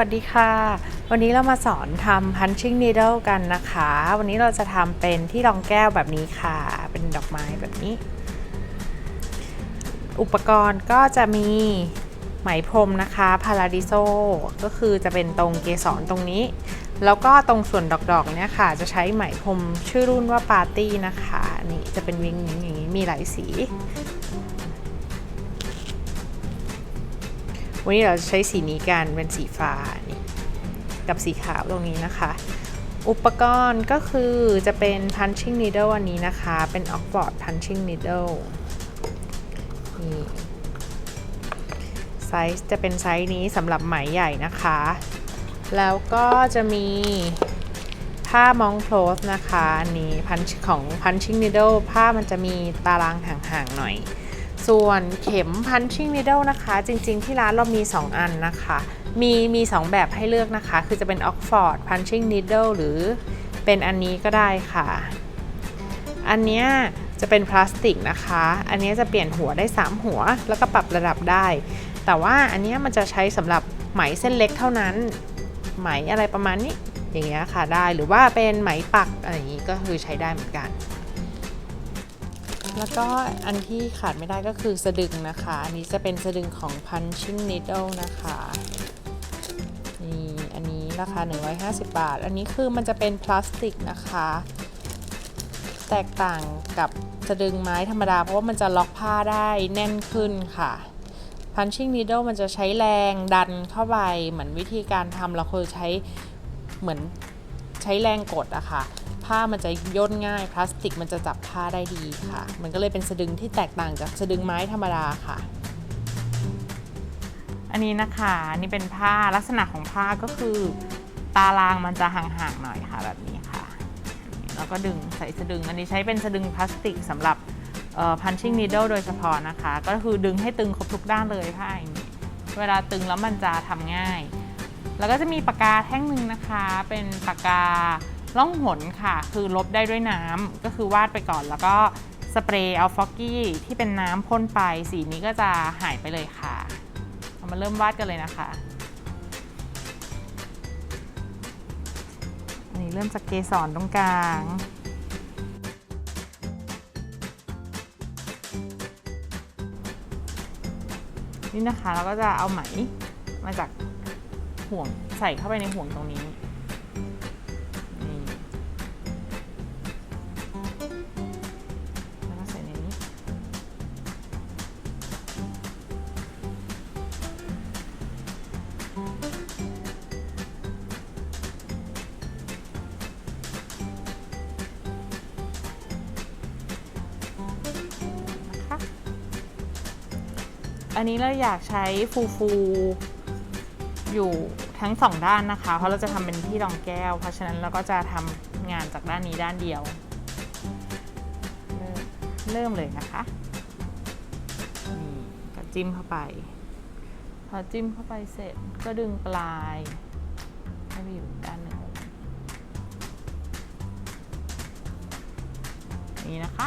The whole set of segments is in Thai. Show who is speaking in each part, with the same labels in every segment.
Speaker 1: สวัสดีค่ะ วันนี้เรามาสอนทำ punching needle กันนะคะ วันนี้เราจะทำเป็นที่รองแก้วแบบนี้ค่ะ เป็นดอกไม้แบบนี้ อุปกรณ์ก็จะมีไหมพรมนะคะพาราดิโซก็คือจะเป็นตรงเกสรตรงนี้ แล้วก็ตรงส่วนดอกๆเนี่ยค่ะ จะใช้ไหมพรมชื่อรุ่นว่าปาร์ตี้นะคะ นี่จะเป็นวิงอย่างนี้มีหลายสี วันนี้เราจะใช้สีนี้กันเป็นสีฟ้านี่กับสีขาวตรงนี้นะคะ อุปกรณ์ก็คือจะเป็น punching needle อันนี้นะคะ เป็น Oxford punching needle นี่ไซส์จะเป็นไซส์นี้สำหรับไหมใหญ่นะคะ แล้วก็จะมีผ้ามองโคลสนะคะอันนี้พันของ punching needle ผ้ามันจะมีตารางห่างๆหน่อย ส่วนเข็ม punching needle นะคะ จริง ๆ ที่ร้านเรามี 2 อันนะคะ มีมี 2 แบบให้เลือกนะคะ คือจะเป็น Oxford punching needle หรือเป็นอันนี้ก็ได้ค่ะ อันเนี้ยจะเป็นพลาสติกนะคะ อันเนี้ยจะเปลี่ยนหัวได้ 3 หัว แล้วก็ปรับระดับได้ แต่ว่าอันเนี้ยมันจะใช้สำหรับไหมเส้นเล็กเท่านั้น ไหมอะไรประมาณนี้ อย่างเงี้ยค่ะได้ หรือว่าเป็นไหมปักอะไรอย่างงี้ก็คือใช้ได้เหมือนกัน แล้วก็อันที่ขาดไม่ได้ก็คือสะดึงนะคะ อันนี้จะเป็นสะดึงของ punching needle นะคะนี่อันนี้ราคา 150 บาท อันนี้คือมันจะเป็นพลาสติกนะคะ แตกต่างกับสะดึงไม้ธรรมดา เพราะว่ามันจะล็อกผ้าได้แน่นขึ้นค่ะ punching needle มันจะใช้แรงดันเข้าไป เหมือนวิธีการทำเราเคยใช้เหมือนใช้แรงกดอะค่ะ ผ้ามันจะย่นง่าย พลาสติกมันจะจับผ้าได้ดีค่ะ มันก็เลยเป็นสะดึงที่แตกต่างจากสะดึงไม้ธรรมดาค่ะ อันนี้นะคะอันนี่เป็นผ้าลักษณะของผ้าก็คือ ตารางมันจะห่างๆหน่อยค่ะแบบนี้ค่ะ แล้วก็ดึงใส่สะดึง อันนี้ใช้เป็นสะดึงพลาสติกสำหรับเอ่อ punching needle โดยเฉพาะนะคะ ก็คือดึงให้ตึงครบทุกด้านเลยผ้าอย่างนี้เวลาตึงแล้วมันจะทำง่าย แล้วก็จะมีปากกาแท่งหนึ่งนะคะ เป็นปากกา ล่องหนค่ะ คือลบได้ด้วยน้ำก็คือวาดไปก่อน แล้วก็สเปรย์เอาฟอกกี้ที่เป็นน้ำพ่นไป สีนี้ก็จะหายไปเลยค่ะ เรามาเริ่มวาดกันเลยนะคะอันนี้เริ่มจากเกสรตรงกลางนี่นะคะเราก็จะเอาไหมมาจากห่วงใส่เข้าไปในห่วงตรงนี้ อันนี้เราอยากใช้ฟูฟูอยู่ทั้งสองด้านนะคะ เพราะเราจะทำเป็นที่รองแก้ว เพราะฉะนั้นเราก็จะทำงานจากด้านนี้ด้านเดียว เริ่มเริ่มเลยนะคะนี่ก็จิ้มเข้าไป พอจิ้มเข้าไปเสร็จก็ดึงปลายให้ไปอยู่ด้านหนึ่งนี้นะคะ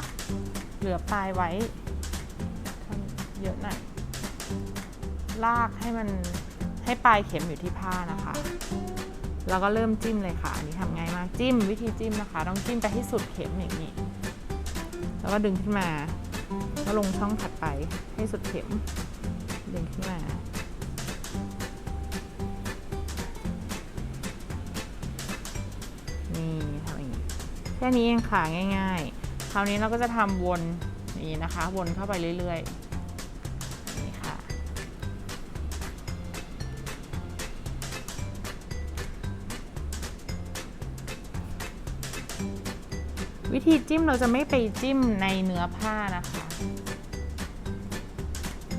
Speaker 1: เหลือปลายไว้เยอะหน่อย ลากให้มันให้ปลายเข็มอยู่ที่ผ้านะคะ แล้วก็เริ่มจิ้มเลยค่ะ อันนี้ทำง่ายมากจิ้มวิธีจิ้มนะคะ ต้องจิ้มไปให้สุดเข็มอย่างนี้ แล้วก็ดึงขึ้นมา ก็ลงช่องถัดไปให้สุดเข็ม ดึงขึ้นมานี่ทำอย่างนี้แค่นี้เองค่ะง่าย ๆ คราวนี้เราก็จะทำวนอย่างนี้นะคะ วนเข้าไปเรื่อย ๆ วิธีจิ้มเราจะไม่ไปจิ้มในเนื้อผ้านะคะ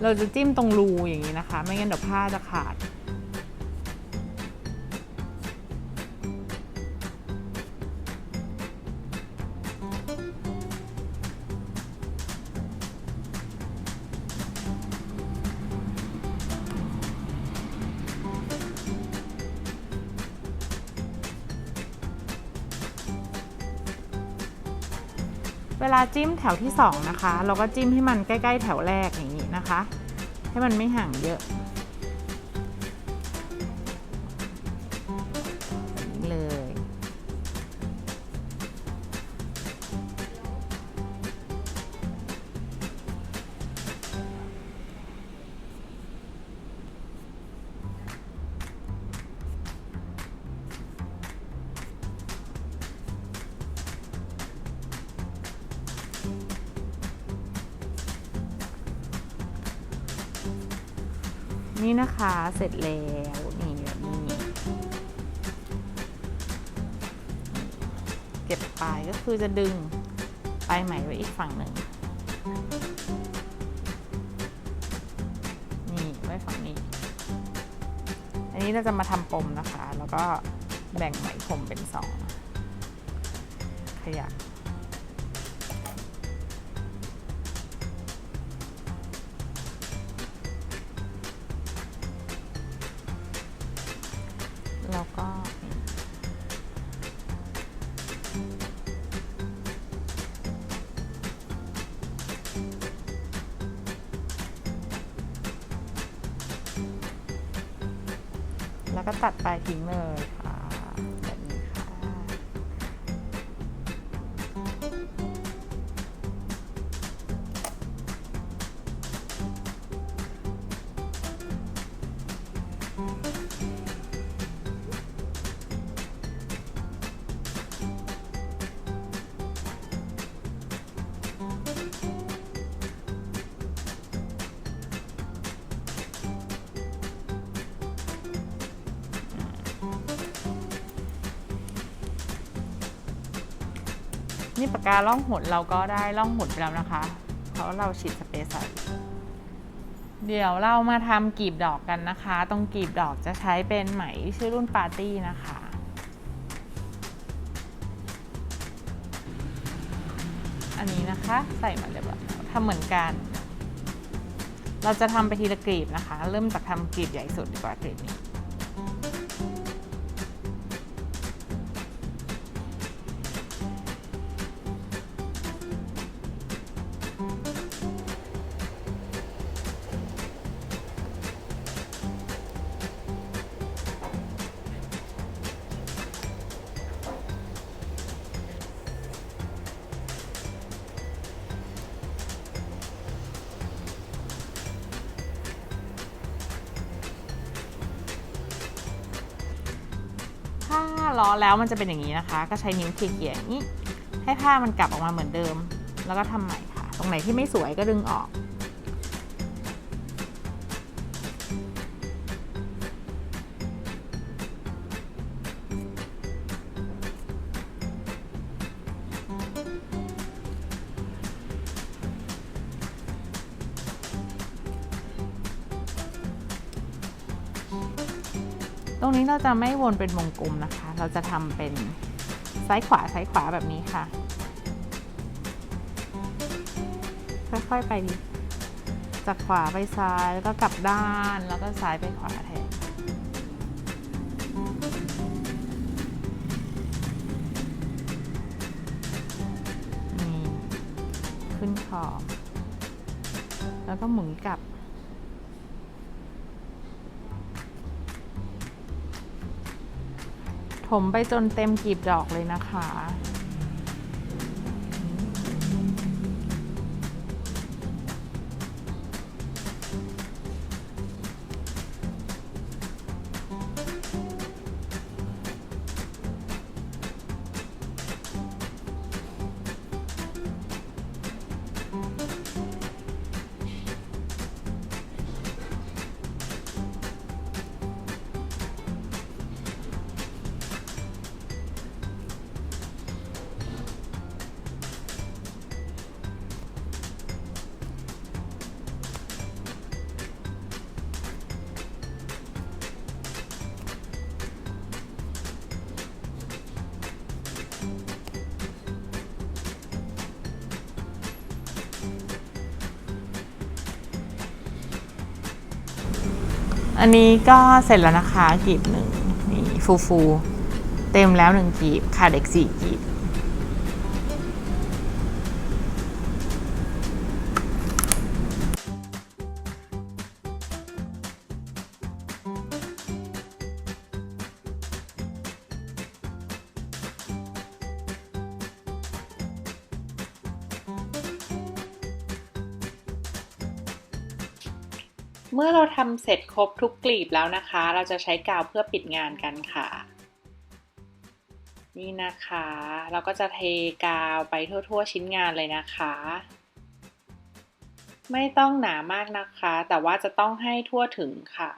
Speaker 1: เราจะจิ้มตรงรูอย่างนี้นะคะ ไม่งั้นเดี๋ยวผ้าจะขาด เวลาจิ้มแถวที่ 2 นะคะ เราก็จิ้มให้มันใกล้ ๆ แถวแรกอย่างนี้นะคะ ให้มันไม่ห่างเยอะ นี่นะคะเสร็จแล้วนี่แบบนี้เก็บปลายก็คือจะดึงปลายไหมไว้อีกฝั่งหนึ่งนี่ไว้ฝั่งนี้ อันนี้เราจะมาทำปมนะคะ แล้วก็แบ่งไหมพรมเป็นสองขยับ แล้วก็ตัดปลายทิ้งเลยค่ะ นี่ปากกาล่องหนเราก็ได้ล่องหนไปแล้วนะคะ เพราะเราฉีดสเปรย์ใส่เดี๋ยวเรามาทำกลีบดอกกันนะคะ ตรงกลีบดอกจะใช้เป็นไหมชื่อรุ่นปาร์ตี้นะคะ อันนี้นะคะใส่มาเรียบร้อยทำเหมือนกัน เราจะทำไปทีละกลีบนะคะ เริ่มจากทำกลีบใหญ่สุดดีกว่ากลีบนี้ ล้อแล้วมันจะเป็นอย่างนี้นะคะ ก็ใช้นิ้วเขี่ยๆอย่างนี้ ให้ผ้ามันกลับออกมาเหมือนเดิม แล้วก็ทำใหม่ค่ะ ตรงไหนที่ไม่สวยก็ดึงออก ตรงนี้เราจะไม่วนเป็นวงกลมนะคะ เราจะทำเป็นซ้ายขวาซ้ายขวาแบบนี้ค่ะ ค่อยๆไปดิจากขวาไปซ้ายแล้วก็กลับด้านแล้วก็ซ้ายไปขวาแทนนี่ขึ้นขอบแล้วก็หมุนกลับ ผมไปจนเต็มกลีบดอกเลยนะคะ อันนี้ก็เสร็จแล้วนะคะกีบหนึ่งนี่ฟูฟูเต็มแล้วหนึ่งกีบขาดอีกสี่กีบ เมื่อเราทำเสร็จครบทุกกลีบแล้วนะคะ เราจะใช้กาวเพื่อปิดงานกันค่ะ นี่นะคะ เราก็จะเทกาวไปทั่ว ๆ ชิ้นงานเลยนะคะ ไม่ต้องหนามากนะคะ แต่ว่าจะต้องให้ทั่วถึงค่ะ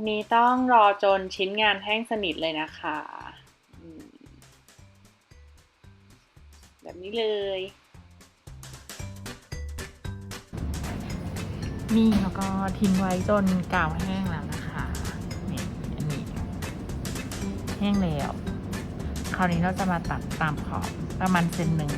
Speaker 1: อันนี้ต้องรอจนชิ้นงานแห้งสนิทเลยนะคะ แบบนี้เลย
Speaker 2: นี่แล้วก็ทิ้งไว้จนกาวแห้งแล้วนะคะนี่อันนี้ แห้งแล้ว คราวนี้เราจะมาตัดตามขอบประมาณเซนหนึ่ง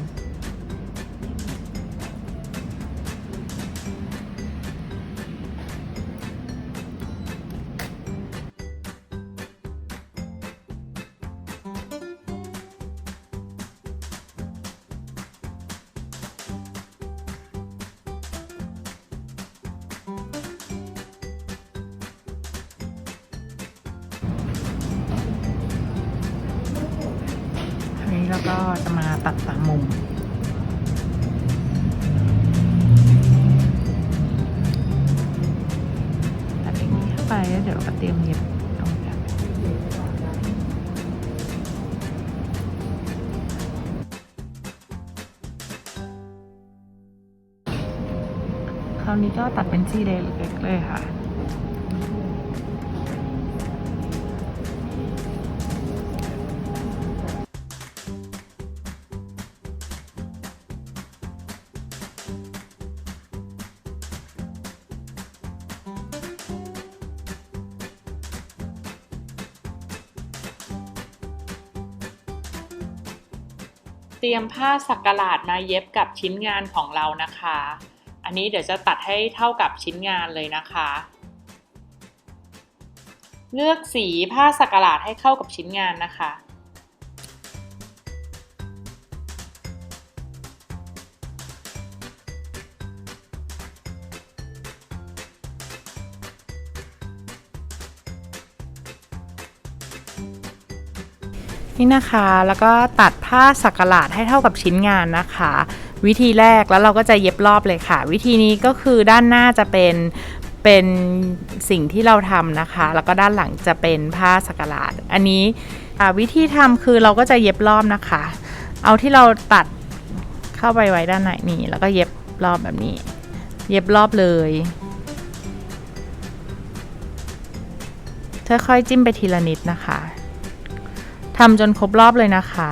Speaker 2: คราวก็จะมาตัดสามมุม ตัดอย่างนี้เข้าไปแล้วเดี๋ยวก็เตรียมเย็บตรงกันคราวนี้ก็ตัดเป็นซี่เล็กๆเลยค่ะ
Speaker 1: รียมผ้าสักหลาดมาเย็บกับชิ้นงานของเรานะคะ อันนี้เดี๋ยวจะตัดให้เท่ากับชิ้นงานเลยนะคะ เลือกสีผ้าสักหลาดให้เข้ากับชิ้นงานนะคะ
Speaker 2: นี่นะคะ แล้วก็ตัดผ้าสักหลาดให้เท่ากับชิ้นงานนะคะ วิธีแรกแล้วเราก็จะเย็บรอบเลยค่ะ วิธีนี้ก็คือด้านหน้าจะเป็นเป็นสิ่งที่เราทำนะคะ แล้วก็ด้านหลังจะเป็นผ้าสักหลาด อันนี้วิธีทำคือเราก็จะเย็บรอบนะคะ เอาที่เราตัดเข้าไปไว้ด้านในนี่แล้วก็เย็บรอบแบบนี้ เย็บรอบเลยค่อยๆจิ้มไปทีละนิดนะคะ ทำจนครบรอบเลยนะคะ